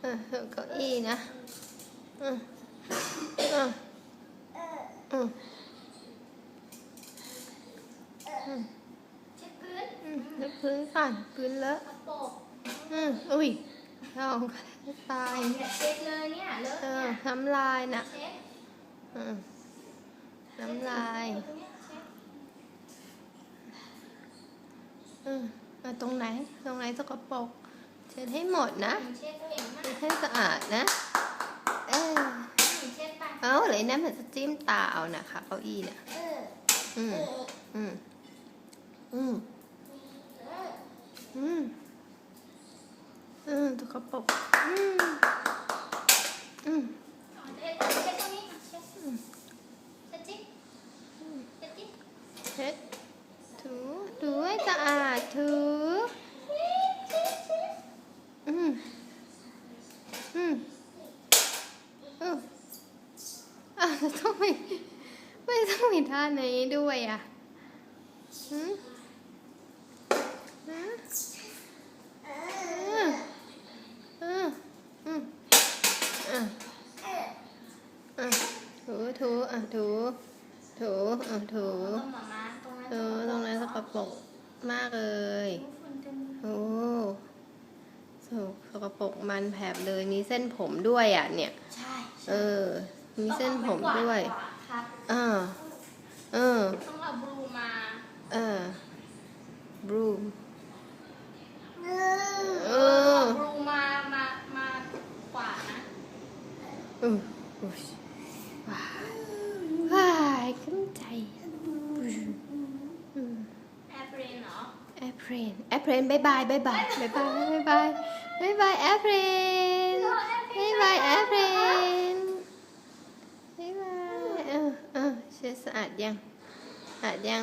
เออเก้าอี้นะอืมอืมอืมอืมเช็ดพื้นอืมแล้วพื้นก่อนพื้นเลอะกระโปงอืมอุ้ยลองตายอย่าเช็ดเลยเนี่ยเลอะเออน้ำลายน่ะเช็ดอืมน้ำลายเอืมเอตรงไหน ตรงไหนสกปรก ช็ดให้หมดนะเช็ดตัวเองมากเช็ดให้สะอาดนะ เออเช็ดไปเอาเลยนะมันจะจิ้มตาเอานะคะเก้าอี้น่ะเอออืมอืมอืมเอออืมอืมสกปรกอืมอืมเช็ดเช็ดตรงนี้เช็ดเช็ดจิ๊กเช็ดจิ๊กเช็ดถูถูให้สะอาดถู อืมอืมอ้าวต้องไม่ไม่ต้องมีท่าไหนด้วยอะหืมถูถูอะถูถูอะถูถูตรงนั้นสกปรกมากเลยโอ้ สกสกปรกมันแผลบเลยมีเส้นผมด้วยอะเนี่ย ใช่เออ มีเส้นผมด้วยครับเออเออต้องเอาบลูมาเออบรูมเออบลูมา มา มากวาดนะอืออุ๊ยว้ายว้ายขึ้นใจอืม แอปเปิลเหรอ แอป เพรนแอปเพรนบายบายบายบายบายบายบายบายบายบายแอปเพรนบายบายแอปเพรนบายบายเออเออเช็ดสะอาดยังสะอาดยัง